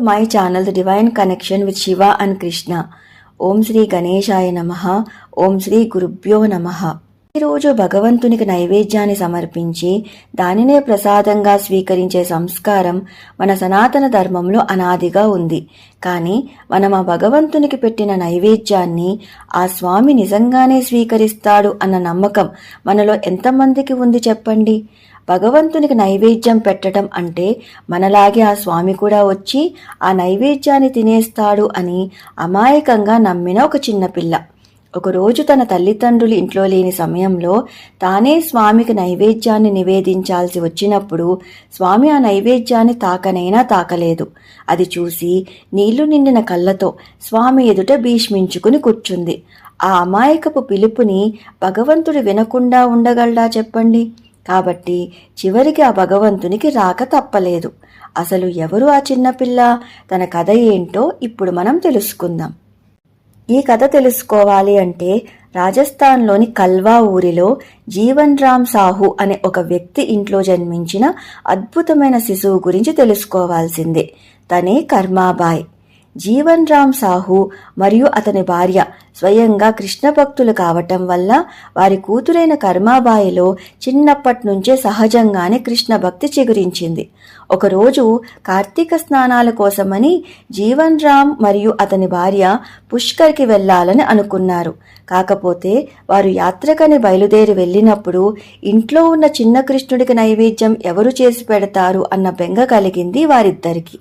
my channel The Divine Connection with Shiva and Krishna. Om Sri Ganeshaya Namaha, Om Sri Gurubhyo Namaha. ప్రతిరోజు భగవంతునికి నైవేద్యాన్ని సమర్పించి దానినే ప్రసాదంగా స్వీకరించే సంస్కారం మన సనాతన ధర్మంలో అనాదిగా ఉంది. కానీ మనం ఆ భగవంతునికి పెట్టిన నైవేద్యాన్ని ఆ స్వామి నిజంగానే స్వీకరిస్తాడు అన్న నమ్మకం మనలో ఎంతమందికి ఉంది చెప్పండి? భగవంతునికి నైవేద్యం పెట్టడం అంటే మనలాగే ఆ స్వామి కూడా వచ్చి ఆ నైవేద్యాన్ని తినేస్తాడు అని అమాయకంగా నమ్మిన ఒక చిన్నపిల్ల ఒకరోజు తన తల్లిదండ్రులు ఇంట్లో లేని సమయంలో తానే స్వామికి నైవేద్యాన్ని నివేదించాల్సి వచ్చినప్పుడు స్వామి ఆ నైవేద్యాన్ని తాకనైనా తాకలేదు. అది చూసి నీళ్ళు నిండిన కళ్ళతో స్వామి ఎదుట భీష్మించుకుని కూర్చుంది. ఆ అమాయకపు పిలుపుని భగవంతుడు వినకుండా ఉండగలడా చెప్పండి? కాబట్టి చివరికి ఆ భగవంతునికి రాక తప్పలేదు. అసలు ఎవరు ఆ చిన్నపిల్ల? తన కథ ఏంటో ఇప్పుడు మనం తెలుసుకుందాం. ఈ కథ తెలుసుకోవాలి అంటే రాజస్థాన్లోని కల్వా ఊరిలో జీవన్ రామ్ సాహు అనే ఒక వ్యక్తి ఇంట్లో జన్మించిన అద్భుతమైన శిశువు గురించి తెలుసుకోవాల్సిందే. తనే కర్మాబాయ్. జీవన్ రామ్ సాహు మరియు అతని భార్య స్వయంగా కృష్ణ భక్తులు కావటం వల్ల వారి కూతురైన కర్మాబాయిలో చిన్నప్పటి నుంచే సహజంగానే కృష్ణ భక్తి చిగురించింది. ఒకరోజు కార్తీక స్నానాల కోసమని జీవన్ రామ్ మరియు అతని భార్య పుష్కర్కి వెళ్ళాలని అనుకున్నారు. కాకపోతే వారు యాత్రకని బయలుదేరి వెళ్ళినప్పుడు ఇంట్లో ఉన్న చిన్న కృష్ణుడికి నైవేద్యం ఎవరు చేసి పెడతారు అన్న బెంగ కలిగింది వారిద్దరికి.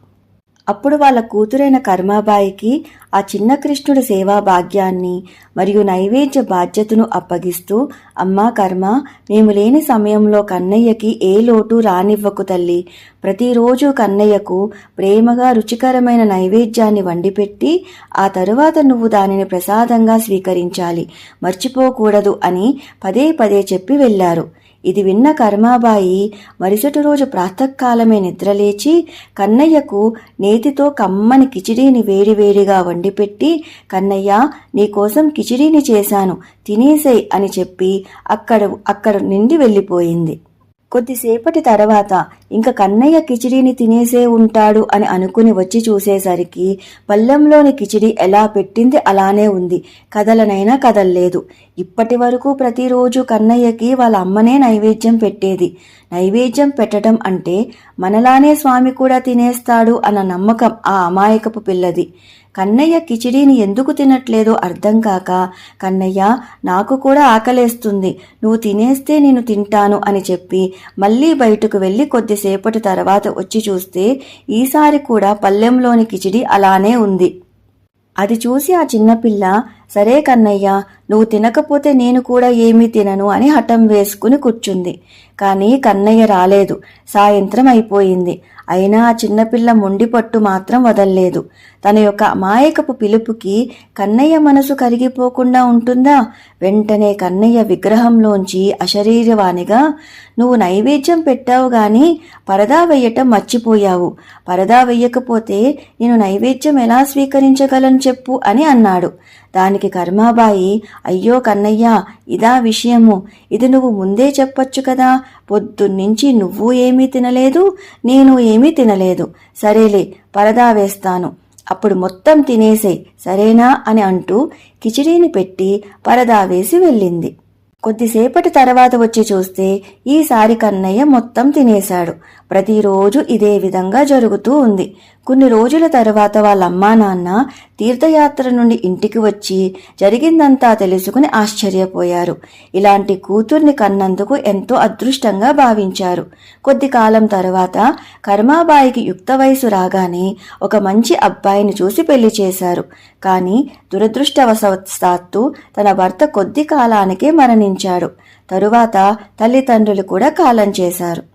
అప్పుడు వాళ్ళ కూతురైన కర్మాబాయికి ఆ చిన్న కృష్ణుడి సేవా భాగ్యాన్ని మరియు నైవేద్య బాధ్యతను అప్పగిస్తూ అమ్మా కర్మ మేము లేని సమయంలో కన్నయ్యకి ఏ లోటు రానివ్వకు తల్లి. ప్రతిరోజు కన్నయ్యకు ప్రేమగా రుచికరమైన నైవేద్యాన్ని వండిపెట్టి ఆ తరువాత నువ్వు దానిని ప్రసాదంగా స్వీకరించాలి. మర్చిపోకూడదు అని పదే పదే చెప్పి వెళ్ళారు. ఇది విన్న కర్మాబాయి మరుసటి రోజు ప్రాతకాలమే నిద్రలేచి కన్నయ్యకు నేతితో కమ్మని కిచిడీని వేడివేడిగా వండిపెట్టి కన్నయ్య నీకోసం కిచిడీని చేశాను తినేసేయ్ అని చెప్పి అక్కడ అక్కడ నిండి వెళ్ళిపోయింది. కొద్దిసేపటి తర్వాత ఇంక కన్నయ్య కిచిడీని తినేసే ఉంటాడు అని అనుకుని వచ్చి చూసేసరికి పల్లెంలోని కిచిడి ఎలా పెట్టింది అలానే ఉంది. కదలనైనా కదల్లేదు. ఇప్పటి వరకు ప్రతిరోజు కన్నయ్యకి వాళ్ళ అమ్మనే నైవేద్యం పెట్టేది. నైవేద్యం పెట్టడం అంటే మనలానే స్వామి కూడా తినేస్తాడు అన్న నమ్మకం ఆ అమాయకపు పిల్లది. కన్నయ్య కిచిడీని ఎందుకు తినట్లేదో అర్థం కాక కన్నయ్య నాకు కూడా ఆకలేస్తుంది. నువ్వు తినేస్తే నేను తింటాను అని చెప్పి మళ్ళీ బయటకు వెళ్ళి కొద్దిసేపటి తర్వాత వచ్చి చూస్తే ఈసారి కూడా పల్లెంలోని కిచిడి అలానే ఉంది. అది చూసి ఆ చిన్నపిల్ల సరే కన్నయ్య నువ్వు తినకపోతే నేను కూడా ఏమీ తినను అని హఠం వేసుకుని కూర్చుంది. కానీ కన్నయ్య రాలేదు. సాయంత్రం అయిపోయింది. అయినా ఆ చిన్నపిల్ల మొండి పట్టు మాత్రం వదల్లేదు. తన యొక్క అమాయకపు పిలుపుకి కన్నయ్య మనసు కరిగిపోకుండా ఉంటుందా? వెంటనే కన్నయ్య విగ్రహంలోంచి అశరీరవాణిగా నువ్వు నైవేద్యం పెట్టావు గాని పరదా వెయ్యటం మర్చిపోయావు. పరదా వెయ్యకపోతే నేను నైవేద్యం ఎలా స్వీకరించగలను చెప్పు అని అన్నాడు. దానికి కర్మాబాయి అయ్యో కన్నయ్య ఇదా విషయము. ఇది నువ్వు ముందే చెప్పొచ్చు కదా. పొద్దున్నుంచి నువ్వు ఏమీ తినలేదు నేను ఏమీ తినలేదు. సరేలే పరదా వేస్తాను. అప్పుడు మొత్తం తినేసేయ్ సరేనా అని అంటూ కిచిడీని పెట్టి పరదా వేసి వెళ్ళింది. కొద్దిసేపటి తర్వాత వచ్చి చూస్తే ఈసారి కన్నయ్య మొత్తం తినేశాడు. ప్రతిరోజు ఇదే విధంగా జరుగుతూ ఉంది. కొన్ని రోజుల తర్వాత వాళ్ళ అమ్మా నాన్న తీర్థయాత్ర నుండి ఇంటికి వచ్చి జరిగిందంతా తెలుసుకుని ఆశ్చర్యపోయారు. ఇలాంటి కూతుర్ని కన్నందుకు ఎంతో అదృష్టంగా భావించారు. కొద్ది కాలం తర్వాత కర్మాబాయికి యుక్త వయసు రాగానే ఒక మంచి అబ్బాయిని చూసి పెళ్ళి చేశారు. కానీ దురదృష్టవశాత్తు తన భర్త కొద్ది కాలానికే మరణించాడు. తరువాత తల్లిదండ్రులు కూడా కాలం చేశారు.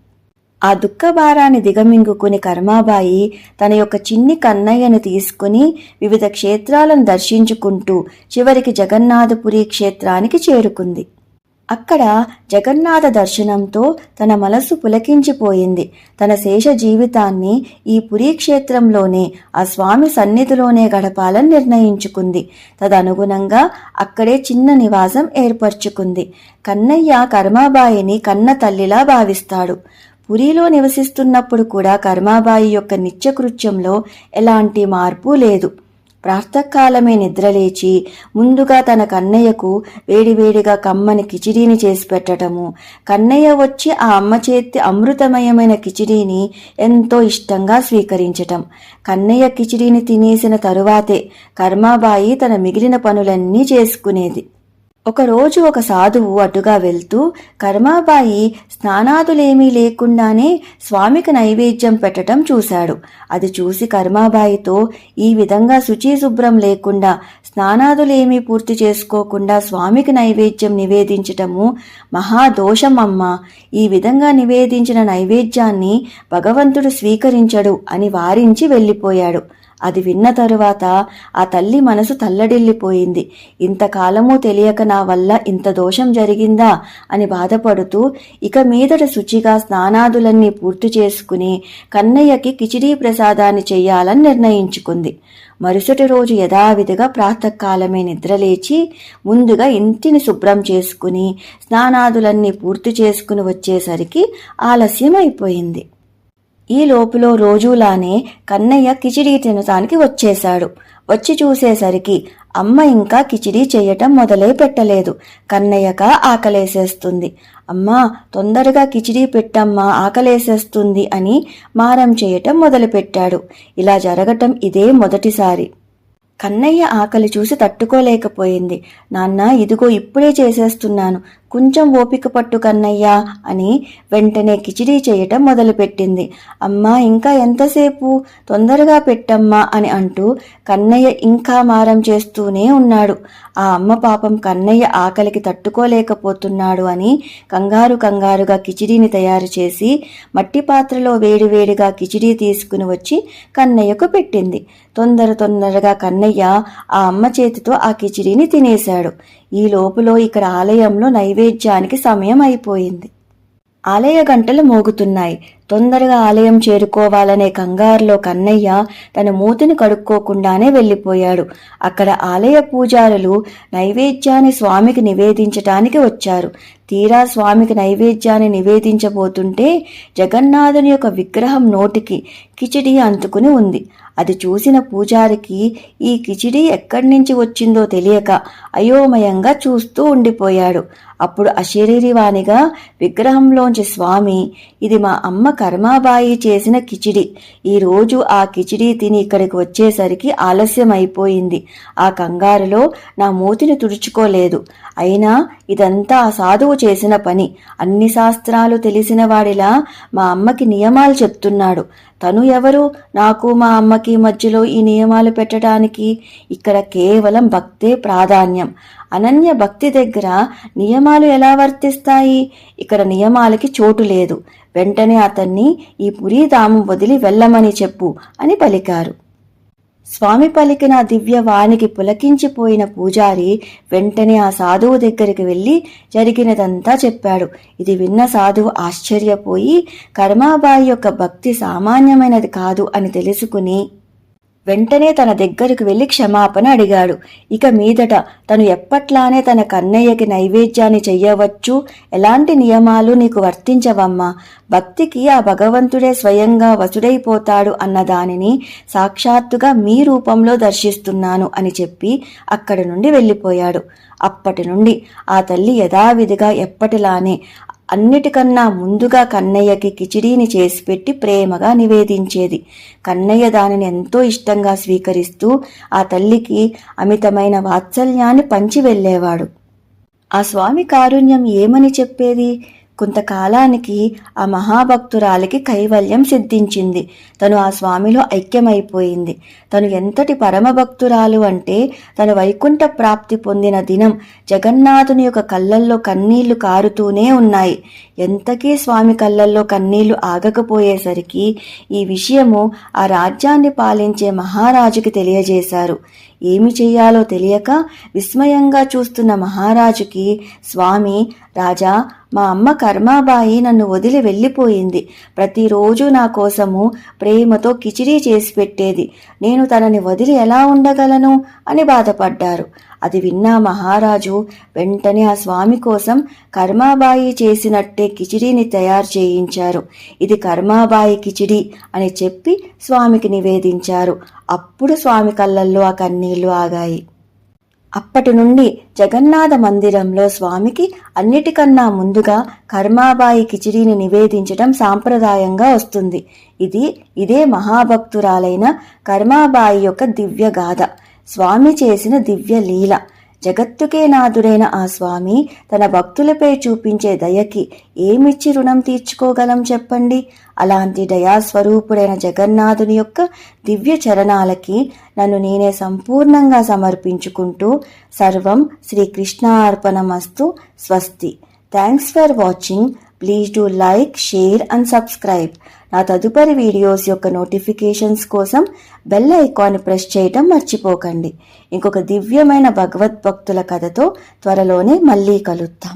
ఆ దుఃఖ భారాన్ని దిగమింగుకుని కర్మాబాయి తన యొక్క చిన్ని కన్నయ్యను తీసుకుని వివిధ క్షేత్రాలను దర్శించుకుంటూ చివరికి జగన్నాథపురి క్షేత్రానికి చేరుకుంది. అక్కడ జగన్నాథ దర్శనంతో తన మనసు పులకించిపోయింది. తన శేష జీవితాన్ని ఈ పురీక్షేత్రంలోనే ఆ స్వామి సన్నిధిలోనే గడపాలని నిర్ణయించుకుంది. తదనుగుణంగా అక్కడే చిన్న నివాసం ఏర్పరచుకుంది. కన్నయ్య కర్మాబాయిని కన్న తల్లిలా భావిస్తాడు. పురిలో నివసిస్తున్నప్పుడు కూడా కర్మాబాయి యొక్క నిత్యకృత్యంలో ఎలాంటి మార్పు లేదు. ప్రాతకాలమే నిద్రలేచి ముందుగా తన కన్నయ్యకు వేడివేడిగా కమ్మని కిచిడీని చేసి పెట్టటము. కన్నయ్య వచ్చి ఆ అమ్మ చేతి అమృతమయమైన కిచిడీని ఎంతో ఇష్టంగా స్వీకరించటం. కన్నయ్య కిచిడీని తినేసిన తరువాతే కర్మాబాయి తన మిగిలిన పనులన్నీ చేసుకునేది. ఒకరోజు ఒక సాధువు అటుగా వెళ్తూ కర్మాబాయి స్నానాదులేమీ లేకుండానే స్వామికి నైవేద్యం పెట్టటం చూశాడు. అది చూసి కర్మాబాయితో ఈ విధంగా శుచి శుభ్రం లేకుండా స్నానాదులేమీ పూర్తి చేసుకోకుండా స్వామికి నైవేద్యం నివేదించటము మహాదోషం అమ్మా ఈ విధంగా నివేదించిన నైవేద్యాన్ని భగవంతుడు స్వీకరించడు అని వారించి వెళ్ళిపోయాడు. అది విన్న తరువాత ఆ తల్లి మనసు తల్లడిల్లిపోయింది. ఇంతకాలము తెలియక నా వల్ల ఇంత దోషం జరిగిందా అని బాధపడుతూ ఇక మీదట శుచిగా స్నానాదులన్నీ పూర్తి చేసుకుని కన్నయ్యకి కిచిడీ ప్రసాదాన్ని చెయ్యాలని నిర్ణయించుకుంది. మరుసటి రోజు యథావిధిగా ప్రాతకాలమే నిద్రలేచి ముందుగా ఇంటిని శుభ్రం చేసుకుని స్నానాదులన్నీ పూర్తి చేసుకుని వచ్చేసరికి ఆలస్యం అయిపోయింది ఈ లోపులో రోజులానే కన్నయ్య కిచిడీ తినటానికి వచ్చేశాడు. వచ్చి చూసేసరికి అమ్మ ఇంకా కిచిడీ చేయటం మొదలై పెట్టలేదు. కన్నయ్యక ఆకలేసేస్తుంది. అమ్మా తొందరగా కిచిడీ పెట్టమ్మా ఆకలేసేస్తుంది అని మారం చేయటం మొదలుపెట్టాడు. ఇలా జరగటం ఇదే మొదటిసారి. కన్నయ్య ఆకలి చూసి తట్టుకోలేకపోయింది. నాన్న ఇదిగో ఇప్పుడే చేసేస్తున్నాను. కొంచెం ఓపిక పట్టు కన్నయ్య అని వెంటనే కిచిడీ చేయటం మొదలుపెట్టింది. అమ్మా ఇంకా ఎంతసేపు? తొందరగా పెట్టమ్మా అని అంటూ కన్నయ్య ఇంకా మారం చేస్తూనే ఉన్నాడు. ఆ అమ్మ పాపం కన్నయ్య ఆకలికి తట్టుకోలేకపోతున్నాడు అని కంగారు కంగారుగా కిచిడీని తయారు చేసి మట్టి పాత్రలో వేడివేడిగా కిచిడీ తీసుకుని వచ్చి కన్నయ్యకు పెట్టింది. తొందర తొందరగా కన్నయ్య ఆ అమ్మ చేతితో ఆ కిచిడీని తినేశాడు. ఈ లోపులో ఇక్కడ ఆలయంలో నైవేద్యానికి సమయం అయిపోయింది. ఆలయ గంటలు మోగుతున్నాయి. తొందరగా ఆలయం చేరుకోవాలనే కంగారులో కన్నయ్య తన మూతిని కడుక్కోకుండానే వెళ్ళిపోయాడు. అక్కడ ఆలయ పూజారులు నైవేద్యాన్ని స్వామికి నివేదించటానికి వచ్చారు. తీరా స్వామికి నైవేద్యాన్ని నివేదించబోతుంటే జగన్నాథుని యొక్క విగ్రహం నోటికి కిచిడి అంటుకుని ఉంది. అది చూసిన పూజారికి ఈ కిచిడి ఎక్కడి నుంచి వచ్చిందో తెలియక అయోమయంగా చూస్తూ ఉండిపోయాడు. అప్పుడు అశరీరివాణిగా విగ్రహంలోంచి స్వామి ఇది మా అమ్మ కర్మాబాయి చేసిన కిచిడి. ఈ రోజు ఆ కిచిడి తిని ఇక్కడికి వచ్చేసరికి ఆలస్యం అయిపోయింది ఆ కంగారులో నా మూతిని తుడుచుకోలేదు. అయినా ఇదంతా ఆ సాధువు చేసిన పని. అన్ని శాస్త్రాలు తెలిసిన వాడిలా మా అమ్మకి నియమాలు చెప్తున్నాడు. తను ఎవరు? నాకు మా అమ్మకి మధ్యలో ఈ నియమాలు పెట్టడానికి ఇక్కడ కేవలం భక్తే ప్రాధాన్యం. అనన్య భక్తి దగ్గర నియమాలు ఎలా వర్తిస్తాయి? ఇక్కడ నియమాలకి చోటు లేదు. వెంటనే అతన్ని ఈ పురీధామం వదిలి వెళ్ళమని చెప్పు అని పలికారు. స్వామి పలికిన దివ్యవాణికి పులకించిపోయిన పూజారి వెంటనే ఆ సాధువు దగ్గరికి వెళ్ళి జరిగినదంతా చెప్పాడు. ఇది విన్న సాధువు ఆశ్చర్యపోయి కర్మాబాయి యొక్క భక్తి సామాన్యమైనది కాదు అని తెలుసుకుని వెంటనే తన దగ్గరకు వెళ్ళి క్షమాపణ అడిగాడు. ఇక మీదట తను ఎప్పట్లానే తన కన్నయ్యకి నైవేద్యాన్ని చెయ్యవచ్చు. ఎలాంటి నియమాలు నీకు వర్తించవమ్మా? భక్తికి ఆ భగవంతుడే స్వయంగా వసుడైపోతాడు అన్న దానిని సాక్షాత్తుగా మీ రూపంలో దర్శిస్తున్నాను అని చెప్పి అక్కడి నుండి వెళ్ళిపోయాడు. అప్పటి నుండి ఆ తల్లి యథావిధిగా ఎప్పటిలానే అన్నిటికన్నా ముందుగా కన్నయ్యకి కిచిడీని చేసి పెట్టి ప్రేమగా నివేదించేది. కన్నయ్య దానిని ఎంతో ఇష్టంగా స్వీకరిస్తూ ఆ తల్లికి అమితమైన వాత్సల్యాన్ని పంచి వెళ్ళేవాడు. ఆ స్వామి కారుణ్యం ఏమని చెప్పేది? కొంతకాలానికి ఆ మహాభక్తురాలికి కైవల్యం సిద్ధించింది. తను ఆ స్వామిలో ఐక్యమైపోయింది. తను ఎంతటి పరమభక్తురాలు అంటే తను వైకుంఠ ప్రాప్తి పొందిన దినం జగన్నాథుని యొక్క కళ్ళల్లో కన్నీళ్ళు కారుతూనే ఉన్నాయి. ఎంతకీ స్వామి కళ్ళల్లో కన్నీళ్ళు ఆగకపోయేసరికి ఈ విషయము ఆ రాజ్యాన్ని పాలించే మహారాజుకి తెలియజేశారు. ఏమి చెయ్యాలో తెలియక విస్మయంగా చూస్తున్న మహారాజుకి స్వామి రాజా మా అమ్మ కర్మాబాయి నన్ను వదిలి వెళ్ళిపోయింది. ప్రతిరోజు నా కోసము ప్రేమతో కిచిడీ చేసి పెట్టేది. నేను తనని వదిలి ఎలా ఉండగలను అని బాధపడ్డారు. అది విన్న మహారాజు వెంటనే ఆ స్వామి కోసం కర్మాబాయి చేసినట్టే కిచిడీని తయారు చేయించారు. ఇది కర్మాబాయి కిచిడి అని చెప్పి స్వామికి నివేదించారు. అప్పుడు స్వామి కళ్ళల్లో ఆ కన్నీళ్ళు ఆగాయి. అప్పటి నుండి జగన్నాథ మందిరంలో స్వామికి అన్నిటికన్నా ముందుగా కర్మాబాయి కిచిడీని నివేదించడం సాంప్రదాయంగా వస్తుంది. ఇది ఇదే మహాభక్తురాలైన కర్మాబాయి యొక్క దివ్య గాథ స్వామి చేసిన దివ్య లీల జగత్తుకే నాథుడైన ఆ స్వామి తన భక్తులపై చూపించే దయకి ఏమిచ్చి రుణం తీర్చుకోగలం చెప్పండి? అలాంటి దయాస్వరూపుడైన జగన్నాథుని యొక్క దివ్య చరణాలకి నన్ను నేనే సంపూర్ణంగా సమర్పించుకుంటూ సర్వం శ్రీకృష్ణార్పణమస్తు స్వస్తి. Thanks for watching please do like share and subscribe నా తదుపరి వీడియోస్ యొక్క నోటిఫికేషన్స్ కోసం బెల్ ఐకాన్ ప్రెస్ చేయటం మర్చిపోకండి. ఇంకొక దివ్యమైన భగవద్భక్తుల కథతో త్వరలోనే మళ్ళీ కలుద్దాం.